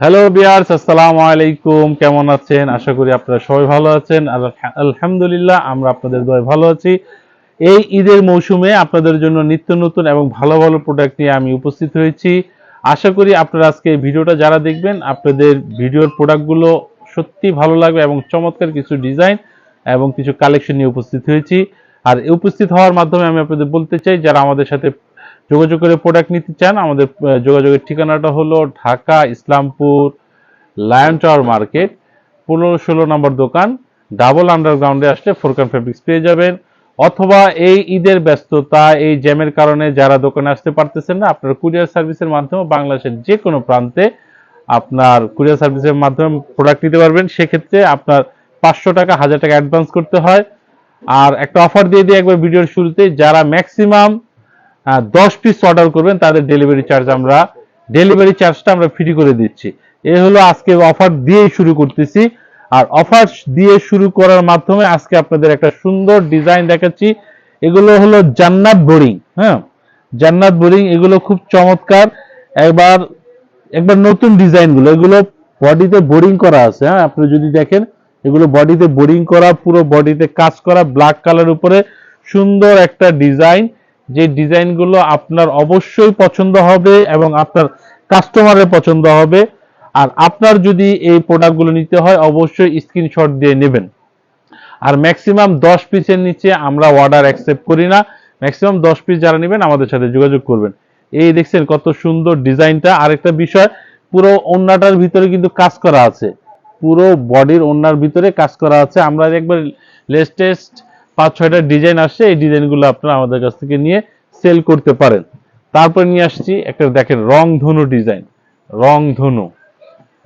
Hello বিয়ার্স আসসালামু আলাইকুম কেমন আছেন? আশা করি আপনারা সবাই ভালো আছেন। আলহামদুলিল্লাহ, আমরা আপনাদের দয় ভালো আছি। এই ঈদের মৌসুমে আপনাদের জন্য নিত্য নতুন এবং ভালো ভালো প্রোডাক্ট নিয়ে আমি উপস্থিত হয়েছি। আশা করি আপনারা আজকে ভিডিওটা যারা দেখবেন, আপনাদের ভিডিওর প্রোডাক্টগুলো সত্যি ভালো লাগবে এবং চমৎকার কিছু ডিজাইন এবং কিছু কালেকশন নিয়ে উপস্থিত হয়েছি। আর উপস্থিত হওয়ার মাধ্যমে আমি আপনাদের বলতে চাই, যারা আমাদের সাথে যোগাযোগ করে প্রোডাক্ট নিতে চান, আমাদের যোগাযোগের ঠিকানাটা হলো Dhaka, Islampur lion tower market পনেরো ষোলো নম্বর দোকান ডাবল আন্ডারগ্রাউন্ডে আসলে ফোরকান ফেব্রিক্স পেয়ে যাবেন। অথবা এই ঈদের ব্যস্ততা, এই জ্যামের কারণে যারা দোকানে আসতে পারতেছেন না, আপনারা কুরিয়ার সার্ভিসের মাধ্যমে বাংলাদেশের যে কোনো প্রান্তে আপনার কুরিয়ার সার্ভিসের মাধ্যমে প্রোডাক্ট নিতে পারবেন। সেক্ষেত্রে আপনার পাঁচশো টাকা, হাজার টাকা অ্যাডভান্স করতে হয়। আর একটা অফার দিয়ে দিই একবার ভিডিওর শুরুতে, যারা ম্যাক্সিমাম দশ পিস অর্ডার করবেন, তাদের ডেলিভারি চার্জ আমরা ডেলিভারি চার্জটা আমরা ফ্রি করে দিচ্ছি। এ হলো আজকে অফার দিয়েই শুরু করতেছি। আর অফার দিয়ে শুরু করার মাধ্যমে আজকে আপনাদের একটা সুন্দর ডিজাইন দেখাচ্ছি। এগুলো হলো জান্নাত বোরিং হ্যাঁ? জান্নাত বোরিং এগুলো খুব চমৎকার। একবার একবার নতুন ডিজাইনগুলো এগুলো বডিতে বোরিং করা আছে হ্যাঁ? আপনি যদি দেখেন, এগুলো বডিতে বোরিং করা, পুরো বডিতে কাজ করা ব্ল্যাক কালার উপরে সুন্দর একটা ডিজাইন যে ডিজাইনগুলো আপনার অবশ্যই পছন্দ হবে এবং আপনার কাস্টমারের পছন্দ হবে। আর আপনার যদি এই প্রোডাক্টগুলো নিতে হয়, অবশ্যই স্ক্রিনশট দিয়ে নেবেন। আর ম্যাক্সিমাম দশ পিসের নিচে আমরা অর্ডার অ্যাকসেপ্ট করি না। ম্যাক্সিমাম দশ পিস যারা নেবেন, আমাদের সাথে যোগাযোগ করবেন। এই দেখছেন কত সুন্দর ডিজাইনটা। আরেকটা বিষয়, পুরো ওন্নাটার ভিতরে কিন্তু কাজ করা আছে। পুরো বডির ওন্নার ভিতরে কাজ করা আছে। আমরা একবার লেটেস্ট পাঁচ ছয়টা ডিজাইন আসছে, এই ডিজাইনগুলো আপনারা আমাদের কাছ থেকে নিয়ে সেল করতে পারেন। তারপর নিয়ে আসছি একটা দেখেন রং ধনু ডিজাইন রং ধনু।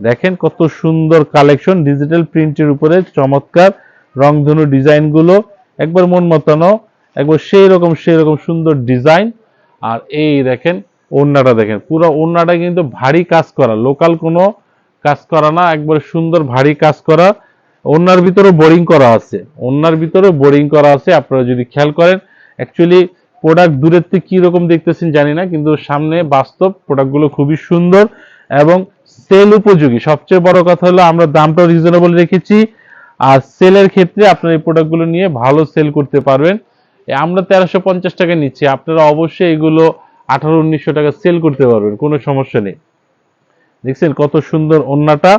দেখেন কত সুন্দর কালেকশন ডিজিটাল প্রিন্টের উপরে চমৎকার রংধনু ডিজাইনগুলো একবার মন মতানো, একবার সেই রকম সেই রকম সুন্দর ডিজাইন আর এই দেখেন ওড়নাটা দেখেন, পুরো ওড়নাটা কিন্তু ভারী কাজ করা লোকাল কোনো কাজ করা না, একবার সুন্দর ভারী কাজ করা। ওড়নার ভিতরে বোরিং করা আছে। ওড়নার ভিতরে বোরিং করা আছে, আপনারা যদি খেয়াল করেন অ্যাকচুয়ালি প্রোডাক্ট দূরের থেকে কি রকম দেখতেছেন জানি না, কিন্তু সামনে বাস্তব প্রোডাক্টগুলো খুবই সুন্দর এবং সেল উপযোগী। সবচেয়ে বড় কথা হলো, আমরা দামটা রিজনেবল রেখেছি, আর সেলের ক্ষেত্রে আপনার এই প্রোডাক্টগুলো নিয়ে ভালো সেল করতে পারবেন। আমরা তেরোশো পঞ্চাশ টাকা নিচ্ছি, আপনারা অবশ্যই এগুলো আঠারো, উনিশশো টাকা সেল করতে পারবেন, কোনো সমস্যা নেই। দেখছেন কত সুন্দর ওন্নাটা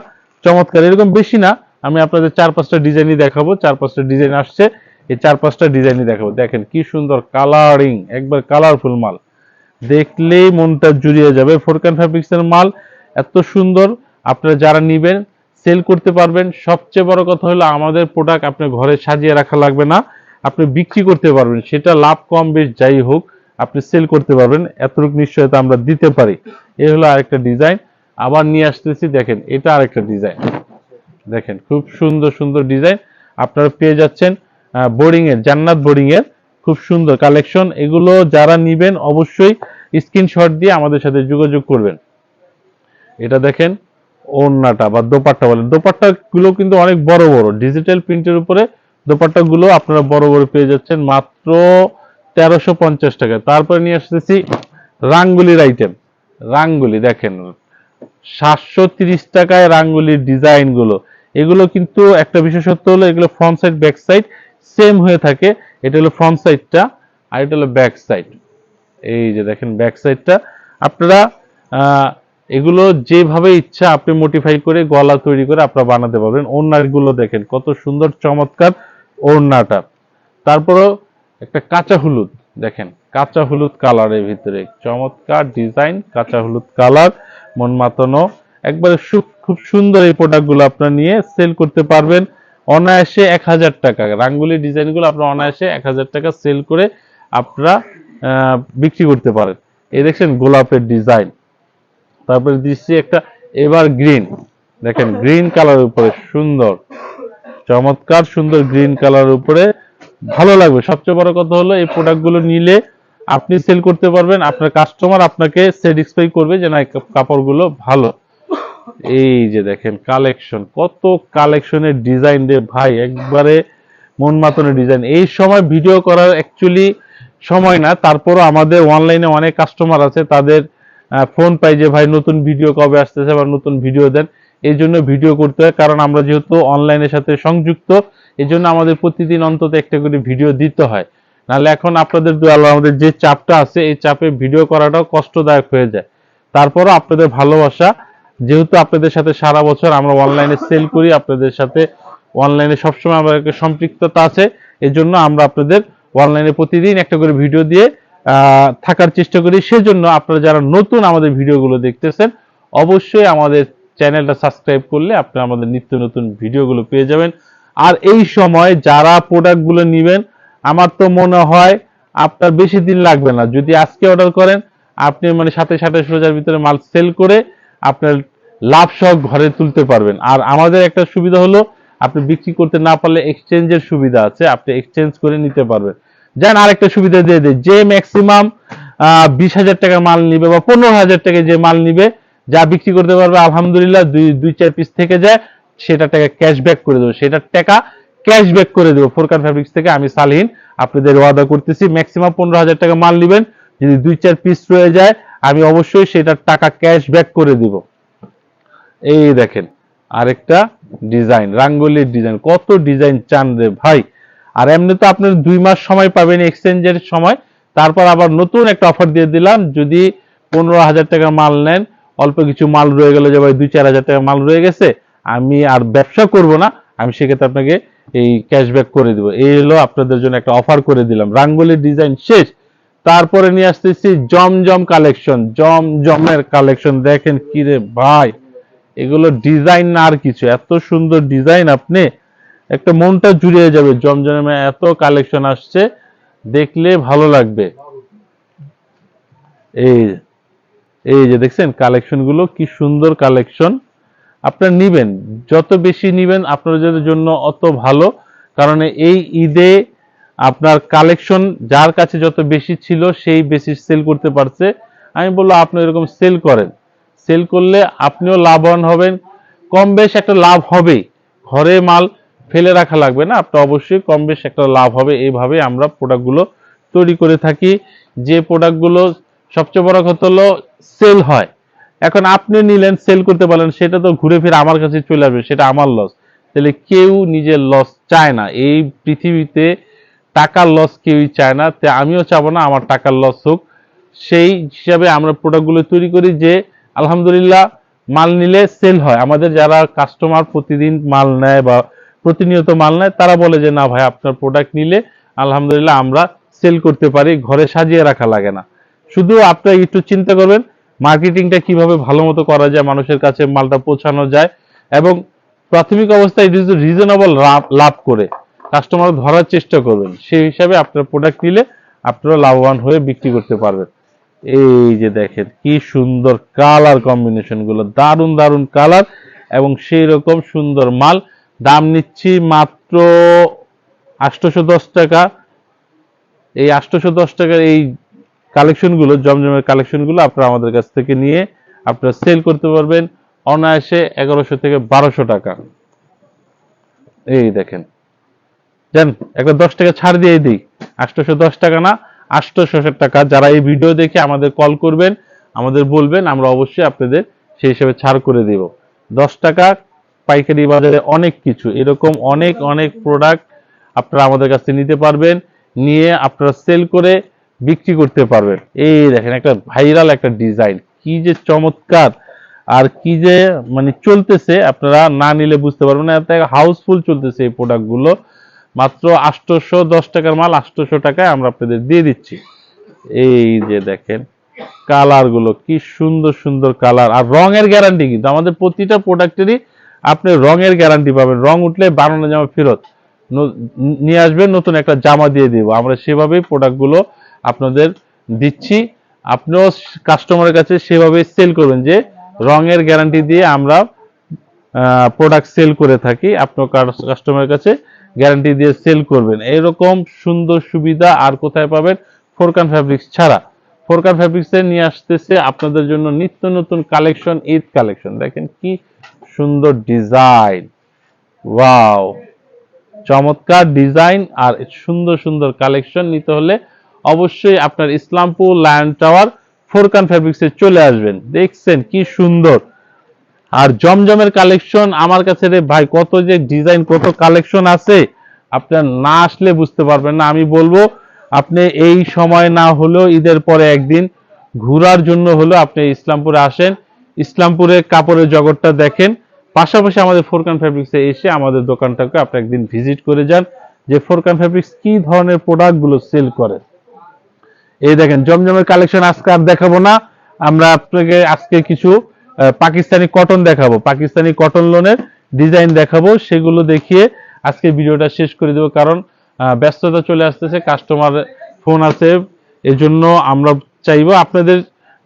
চমৎকার, এরকম বেশি না আমি আপনাদের চার পাঁচটা ডিজাইনই দেখাবো চার পাঁচটা ডিজাইন আসছে, এই চার পাঁচটা ডিজাইনই দেখাবো। দেখেন কি সুন্দর কালারিং একবার কালারফুল মাল। দেখলেই মনটা জুড়িয়ে যাবে ফোরকান ফ্যাব্রিক্সের মাল, এত সুন্দর। আপনারা যারা নিবেন সেল করতে পারবেন। সবচেয়ে বড় কথা হলো আমাদের প্রোডাক্ট আপনার ঘরে সাজিয়ে রাখা লাগবে না। আপনি বিক্রি করতে পারবেন, সেটা লাভ কম বেশ যাই হোক, আপনি সেল করতে পারবেন। এতটুকু নিশ্চয়তা আমরা দিতে পারি। এ হলো আরেকটা ডিজাইন আবার নিয়ে আসতেছি, দেখেন, এটা আরেকটা ডিজাইন দেখেন, খুব সুন্দর সুন্দর ডিজাইন। আপনারা পেয়ে যাচ্ছেন বোর্ডিং এর জান্নাত বোর্ডিং এর খুব সুন্দর কালেকশন। এগুলো যারা নিবেন, অবশ্যই স্ক্রিনশট দিয়ে আমাদের সাথে যোগাযোগ করবেন। এটা দেখেন, ওড়নাটা বা দোপাট্টা বলেন। দোপাট্টা গুলো কিন্তু অনেক বড় বড়। ডিজিটাল প্রিন্টের উপরে দোপাট্টা গুলো আপনারা বড় বড় পেয়ে যাচ্ছেন মাত্র তেরোশো পঞ্চাশ টাকা। তারপরে নিয়ে আসতেছি রাঙ্গুলির আইটেম রাঙ্গুলি দেখেন, সাতশো তিরিশ টাকায় রাঙ্গুলির ডিজাইনগুলো। এগুলো কিন্তু একটা বিশেষত্ব হলো এগুলো front side back side same হয়ে থাকে। এটা হলো ফ্রন্ট সাইডটা আর এটা হলো ব্যাক সাইড এই যে দেখেন ব্যাক সাইডটা আপনারা এগুলো যেভাবে ইচ্ছা আপনি মডিফাই করে গলা তৈরি করে আপনারা বানাতে পারবেন। ওড়নারগুলো দেখেন, কত সুন্দর চমৎকার ওড়নাটা। তারপরও একটা কাঁচা হলুদ, দেখেন, কাঁচা হলুদ কালারের ভিতরে। চমৎকার ডিজাইন কাঁচা হলুদ কালার মন মাতানো একবারে খুব সুন্দর এই প্রোডাক্টগুলো আপনারা নিয়ে সেল করতে পারবেন। অনায়াসে এক হাজার টাকা। রাঙ্গুলি ডিজাইনগুলো আপনারা অনায়াসে এক হাজার টাকা সেল করে আপনারা বিক্রি করতে পারেন। এই দেখছেন গোলাপের ডিজাইন তারপরে দিচ্ছি একটা এবার গ্রিন দেখেন গ্রিন কালার উপরে, সুন্দর। চমৎকার, সুন্দর গ্রিন কালার উপরে। ভালো লাগবে। সবচেয়ে বড় কথা হলো, এই প্রোডাক্টগুলো নিলে আপনি সেল করতে পারবেন। আপনার কাস্টমার আপনাকে স্যাটিসফাই করবে যে না কাপড়গুলো ভালো। এই যে দেখেন কালেকশন কত কালেকশনের ডিজাইন রে ভাই, একবারে মন মাতানো ডিজাইন এই সময় ভিডিও করার অ্যাকচুয়ালি সময় না, তারপরও আমাদের অনলাইনে অনেক কাস্টমার আছে, তাদের ফোন পাই যে ভাই নতুন ভিডিও কবে আসতেছে বা নতুন ভিডিও দেন। এই জন্য ভিডিও করতে হয়, কারণ আমরা যেহেতু অনলাইনের সাথে সংযুক্ত, এই জন্য আমাদের প্রতিদিন অন্তত একটা করে ভিডিও দিতে হয়। নাহলে এখন আপনাদের আমাদের যে চাপটা আছে, এই চাপে ভিডিও করাটাও কষ্টদায়ক হয়ে যায়। তারপরও আপনাদের ভালোবাসা যেহেতু আপনাদের সাথে সারা বছর আমরা অনলাইনে সেল করি, আপনাদের সাথে অনলাইনে সবসময় আমাদের একটা সম্পৃক্ততা আছে। এই জন্য আমরা আপনাদের অনলাইনে প্রতিদিন একটা করে ভিডিও দিয়ে থাকার চেষ্টা করি। সেজন্য আপনারা যারা নতুন আমাদের ভিডিওগুলো দেখতেছেন, অবশ্যই আমাদের চ্যানেলটা সাবস্ক্রাইব করলে আপনারা আমাদের নিত্য নতুন ভিডিওগুলো পেয়ে যাবেন। আর এই সময় যারা প্রোডাক্টগুলো নেবেন, আমার তো মনে হয় আপনার বেশি দিন লাগবে না। যদি আজকে অর্ডার করেন, আপনি মানে সাথে সাথে রোজার ভিতরে মাল সেল করে আপনার লাভ সহ ঘরে তুলতে পারবেন। আর আমাদের একটা সুবিধা হলো, আপনি বিক্রি করতে না পারলে এক্সচেঞ্জের সুবিধা আছে, আপনি এক্সচেঞ্জ করে নিতে পারবেন। যেন, আরেকটা সুবিধা দিয়ে দেয় যে ম্যাক্সিমাম বিশ হাজার টাকার মাল নিবে বা পনেরো হাজার টাকা যে মাল নিবে, যা বিক্রি করতে পারবে, আলহামদুলিল্লাহ, দুই দুই, চার পিস থেকে যায়, সেটা টাকা ক্যাশব্যাক করে দেবো। সেটার টাকা ক্যাশব্যাক করে দেবো। ফোরকান ফ্যাব্রিক্স থেকে আমি সালহীন আপনাদের ওয়াদা করতেছি ম্যাক্সিমাম পনেরো হাজার টাকা মাল নেবেন। যদি দুই, চার পিস রয়ে যায় আমি অবশ্যই সেটার টাকা ক্যাশব্যাক করে দিব। এই দেখেন, আরেকটা ডিজাইন রাঙ্গলির ডিজাইন কত ডিজাইন চান রে ভাই। আর এমনি তো আপনার দুই মাস সময় পাবেন এক্সচেঞ্জের সময়। তারপর আবার নতুন একটা অফার দিয়ে দিলাম। যদি পনেরো হাজার টাকা মাল নেন, অল্প কিছু মাল রয়ে গেল যে ভাই দুই চার হাজার টাকা মাল রয়ে গেছে, আমি আর ব্যবসা করব না। আমি সেক্ষেত্রে আপনাকে এই ক্যাশব্যাক করে দিব। এই হলো আপনাদের জন্য একটা অফার করে দিলাম। রাঙ্গলির ডিজাইন শেষ। তারপরে নিয়ে আসতেছি জমজম কালেকশন, জমজমের কালেকশন। দেখেন কি রে ভাই, এগুলো ডিজাইন না আর কিছু, এত সুন্দর ডিজাইন আপনি, একটা মনটা জুড়িয়ে যাবে। জমজমে এত কালেকশন আসছে, দেখলে ভালো লাগবে। এই এই যে দেখছেন কালেকশনগুলো কি সুন্দর কালেকশন। আপনার নিবেন, যত বেশি নিবেন আপনাদের জন্য অত ভালো, কারণ এই ঈদে আপনার কালেকশন যার কাছে যত বেশি ছিল সেই বেশি সেল করতে পারছে। আমি বলব আপনি এরকম সেল করেন। সেল করলে আপনিও লাভবান হবেন। কম বেশ একটা লাভ হবে। ঘরে মাল ফেলে রাখা লাগবে না, আপনার অবশ্যই কম বেশ একটা লাভ হবে। এইভাবে আমরা প্রোডাক্টগুলো তৈরি করে থাকি। যে প্রোডাক্টগুলো সবচেয়ে বড় কথা হলো সেল হয়। এখন আপনি নিলেন সেল করতে পারলেন, সেটা তো ঘুরে ফিরে আমার কাছে চলে আসবে, সেটা আমার লস তাহলে কেউ নিজের লস চায় না। এই পৃথিবীতে টাকার লস কেউই চায় না, তে আমিও চাবো না, আমার টাকার লস হোক। সেই হিসাবে আমরা প্রোডাক্টগুলো তৈরি করি যে, আলহামদুলিল্লাহ, মাল নিলে সেল হয়। আমাদের যারা কাস্টমার প্রতিদিন মাল নেয় বা প্রতিনিয়ত মাল নেয়, তারা বলে যে, না ভাই, আপনার প্রোডাক্ট নিলে আলহামদুলিল্লাহ আমরা সেল করতে পারি, ঘরে সাজিয়ে রাখা লাগে না। শুধু আপনারা একটু চিন্তা করবেন মার্কেটিংটা কীভাবে ভালো মতো করা যায়, মানুষের কাছে মালটা পৌঁছানো যায়, এবং প্রাথমিক অবস্থায় রিজনেবল লাভ করে। কাস্টমার ধরার চেষ্টা করবেন। সেই হিসাবে আপনার প্রোডাক্ট নিলে আপনারা লাভবান হয়ে বিক্রি করতে পারবেন। এই যে দেখেন, কি সুন্দর কালার কম্বিনেশনগুলো, দারুণ দারুণ কালার এবং সেই রকম সুন্দর মাল। দাম নিচ্ছি মাত্র আটশোশো দশ টাকা। এই আটশোশো দশ টাকার এই কালেকশনগুলো, জমজমের কালেকশনগুলো আপনারা আমাদের কাছ থেকে নিয়ে আপনারা সেল করতে পারবেন। অনায়াসে এগারোশো থেকে বারোশো টাকা। এই দেখেন জান একটা দশ টাকা ছাড় দিয়ে দিই। আটশোশো দশ টাকা না, আটশোশো টাকা। যারা এই ভিডিও দেখে আমাদের কল করবেন, আমাদের বলবেন, আমরা অবশ্যই আপনাদের সেই হিসেবে ছাড় করে দেব। দশ টাকা পাইকারি বাজারে অনেক কিছু, এরকম অনেক অনেক প্রোডাক্ট আপনারা আমাদের কাছে নিতে পারবেন, নিয়ে আপনারা সেল করে বিক্রি করতে পারবেন। এই দেখেন, একটা ভাইরাল একটা ডিজাইন কি যে চমৎকার আর কি যে মানে চলতেছে, আপনারা না নিলে বুঝতে পারবেন না। হাউসফুল চলতেছে এই প্রোডাক্টগুলো মাত্র আটশোশো দশ টাকার মাল আটশোশো টাকায় আমরা আপনাদের দিয়ে দিচ্ছি। এই যে দেখেন, কালারগুলো কি সুন্দর সুন্দর কালার। আর রঙের গ্যারান্টি কিন্তু, আমাদের প্রতিটা প্রোডাক্টেরই আপনি রঙের গ্যারান্টি পাবেন। রং উঠলে বানানো জামা ফেরত। নিয়ে আসবেন নতুন একটা জামা দিয়ে দিব। আমরা সেভাবেই প্রোডাক্টগুলো আপনাদের দিচ্ছি। আপনিও কাস্টমারের কাছে সেভাবে সেল করবেন যে রঙের গ্যারান্টি দিয়ে আমরা প্রোডাক্ট সেল করে থাকি। আপনার কাস্টমারের কাছে গ্যারান্টি দিয়ে সেল করবেন। এরকম সুন্দর সুবিধা আর কোথায় পাবেন? ফোরকান ফ্যাব্রিক্স ছাড়া। ফোরকান ফ্যাব্রিক্স নিয়ে আসতেছে আপনাদের জন্য নিত্য নতুন কালেকশন, ঈদ কালেকশন। দেখেন কি সুন্দর ডিজাইন। ওয়াও! চমৎকার ডিজাইন আর সুন্দর সুন্দর কালেকশন নিতে হলে অবশ্যই আপনার ইসলামপুর লায়ন টাওয়ার ফোরকান ফ্যাব্রিক্সে চলে আসবেন। দেখছেন কি সুন্দর। আর জমজমের কালেকশন আমার কাছে রে ভাই, কত যে ডিজাইন কত কালেকশন আছে, আপনার না আসলে বুঝতে পারবেন না। আমি বলব, আপনি এই সময় না হলেও ঈদের পরে একদিন ঘোরার জন্য হলো আপনি ইসলামপুরে আসেন। ইসলামপুরে কাপড়ের জগৎটা দেখেন। পাশাপাশি আমাদের ফোরকান ফ্যাব্রিক্সে এসে আমাদের দোকানটাকে আপনি একদিন ভিজিট করে যান, যে ফোরকান ফ্যাব্রিক্স কি ধরনের প্রোডাক্টগুলো সেল করে। এই দেখেন, জমজমের কালেকশন আজকে আর দেখাবো না। আমরা আপনাকে আজকে কিছু পাকিস্তানি কটন দেখাবো। পাকিস্তানি কটন লোনের ডিজাইন দেখাবো। সেগুলো দেখিয়ে আজকে ভিডিওটা শেষ করে দেবো। কারণ ব্যস্ততা চলে আসতেছে কাস্টমার ফোন আছে। এজন্য আমরা চাইব আপনাদের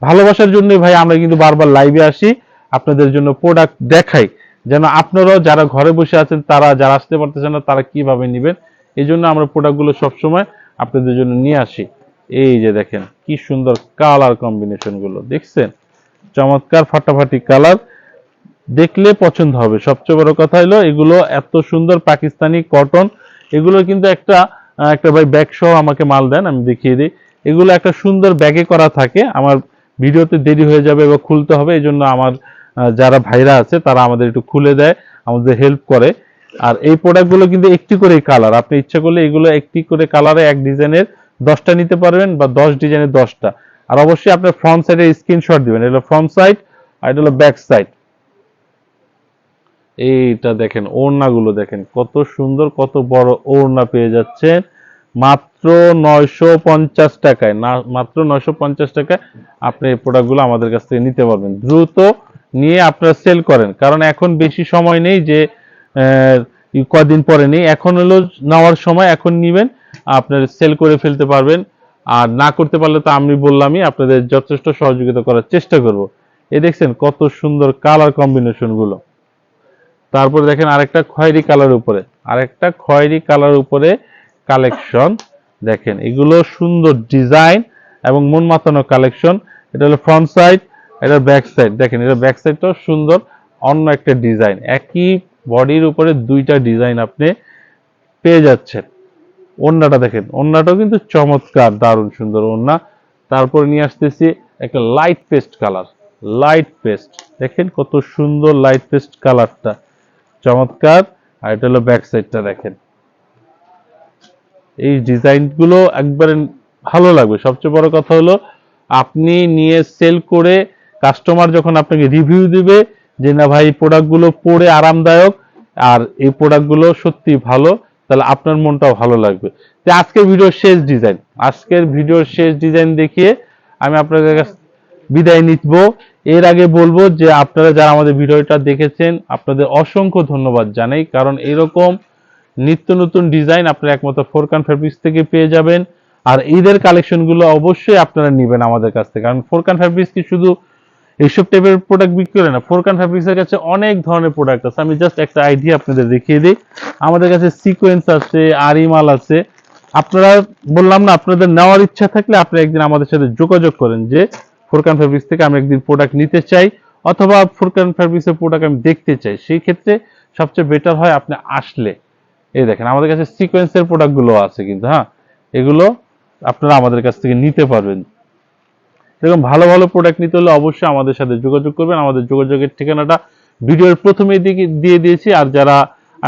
ভালোবাসার জন্যই ভাই আমরা কিন্তু বারবার লাইভে আসি, আপনাদের জন্য প্রোডাক্ট দেখাই। যেন আপনারাও যারা ঘরে বসে আছেন, তারা যারা আসতে পারতেছেন না, তারা কীভাবে নেবেন? এই জন্য আমরা প্রোডাক্টগুলো সবসময় আপনাদের জন্য নিয়ে আসি। এই যে দেখেন, কি সুন্দর কালার কম্বিনেশনগুলো, দেখছেন? চমৎকার ফাটাফাটি কালার। দেখলে পছন্দ হবে। সবচেয়ে বড় কথা হলো, এগুলো এত সুন্দর পাকিস্তানি কটন এগুলো কিন্তু একটা একটা ভাই ব্যাগ সহ আমাকে মাল দেন, আমি দেখিয়ে দিই। এগুলো একটা সুন্দর ব্যাগে করা থাকে। আমার ভিডিওতে দেরি হয়ে যাবে বা খুলতে হবে এই জন্য আমার যারা ভাইরা আছে, তারা আমাদের একটু খুলে দেয়, আমাদের হেল্প করে। আর এই প্রোডাক্টগুলো কিন্তু একটি করে কালার আপনি ইচ্ছা করলে এগুলো একটি করে কালারে এক ডিজাইনের দশটা নিতে পারবেন বা দশ ডিজাইনের দশটা। আর অবশ্যই আপনার ফ্রন্ট সাইডে স্ক্রিনশট দিবেন। এটা ফ্রন্ট সাইড আর এটা হলো ব্যাক সাইড এইটা দেখেন, ওড়নাগুলো দেখেন, কত সুন্দর, কত বড় ওড়না পেয়ে যাচ্ছেন। মাত্র নয়শো পঞ্চাশ টাকায়, না, মাত্র নয়শো পঞ্চাশ টাকায় আপনি এই প্রোডাক্টগুলো আমাদের কাছ থেকে নিতে পারবেন। দ্রুত নিয়ে আপনারা সেল করেন। কারণ এখন বেশি সময় নেই যে কদিন পরে নেই। এখন হলো নেওয়ার সময়, এখন নিবেন, আপনার সেল করে ফেলতে পারবেন। আর না করতে পারলে তো আমি বললামই আপনাদের যথেষ্ট সহযোগিতা করার চেষ্টা করব। এই দেখছেন কত সুন্দর কালার কম্বিনেশনগুলো। তারপরে দেখেন আরেকটা খয়েরি কালার উপরে। আরেকটা খয়েরি কালার উপরে কালেকশন দেখেন এগুলো সুন্দর ডিজাইন এবং মন মাতানো কালেকশন এটা হলো ফ্রন্ট সাইড এটা ব্যাক সাইড দেখেন এটা ব্যাক সাইডটাও সুন্দর, অন্য একটা ডিজাইন একই বডির উপরে দুইটা ডিজাইন আপনি পেয়ে যাচ্ছেন। ওন্নাটা দেখেন ওন্নাটাও কিন্তু চমৎকার, দারুণ সুন্দর ওন্না তারপরে নিয়ে আসতেছি একটা light paste colour light paste দেখেন কত সুন্দর লাইট পেস্ট কালারটা চমৎকার। আর এটা হলো ব্যাক সাইডটা দেখেন। এই ডিজাইনগুলো একবারে ভালো লাগবে। সবচেয়ে বড় কথা হলো, আপনি নিয়ে সেল করে কাস্টমার যখন আপনাকে রিভিউ দিবে যে, না ভাই প্রোডাক্টগুলো পরে আরামদায়ক, আর এই প্রোডাক্টগুলো সত্যি ভালো তাহলে আপনার মনটাও ভালো লাগবে। তো আজকের ভিডিওর শেষ ডিজাইন আজকের ভিডিওর শেষ ডিজাইন দেখিয়ে আমি আপনাদের কাছে বিদায় নিব এর আগে বলব যে আপনারা যারা আমাদের ভিডিওটা দেখেছেন, আপনাদের অসংখ্য ধন্যবাদ জানাই। কারণ এরকম নিত্য নতুন ডিজাইন আপনারা একমাত্র ফোরকান ফ্যাব্রিক্স থেকে পেয়ে যাবেন। আর ঈদের কালেকশনগুলো অবশ্যই আপনারা নেবেন আমাদের কাছ থেকে। কারণ ফোরকান ফ্যাব্রিক্স কি শুধু এইসব টাইপের প্রোডাক্ট বিক্রি করে না। ফোরকান ফ্যাব্রিক্স এর কাছে অনেক ধরনের প্রোডাক্ট আছে। আমি জাস্ট একটা আইডিয়া আপনাদের দেখিয়ে দিই। আমাদের কাছে সিকোয়েন্স আছে আরিমাল আছে। আপনারা বললাম না, আপনাদের নেওয়ার ইচ্ছা থাকলে আপনি একদিন আমাদের সাথে যোগাযোগ করেন যে ফোরকান ফ্যাব্রিক্স থেকে আমি একদিন প্রোডাক্ট নিতে চাই অথবা ফোরকান ফ্যাব্রিক্স এর প্রোডাক্ট আমি দেখতে চাই। সেই ক্ষেত্রে সবচেয়ে বেটার হয় আপনি আসলে। এই দেখেন, আমাদের কাছে সিকোয়েন্সের প্রোডাক্টগুলো আছে কিন্তু হ্যাঁ? এগুলো আপনারা আমাদের কাছ থেকে নিতে পারবেন। এরকম ভালো ভালো প্রোডাক্ট নিতে হলে অবশ্যই আমাদের সাথে যোগাযোগ করবেন। আমাদের যোগাযোগের ঠিকানাটা ভিডিওর প্রথমেই দিকে, দিয়ে দিয়েছি। আর যারা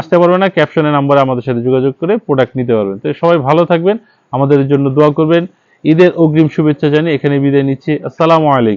আসতে পারবে না ক্যাপশনের নাম্বারে আমাদের সাথে যোগাযোগ করে প্রোডাক্ট নিতে পারবেন। তো সবাই ভালো থাকবেন, আমাদের জন্য দোয়া করবেন। ঈদের অগ্রিম শুভেচ্ছা জানিয়ে এখানে বিদায় নিচ্ছি। আসসালামু আলাইকুম।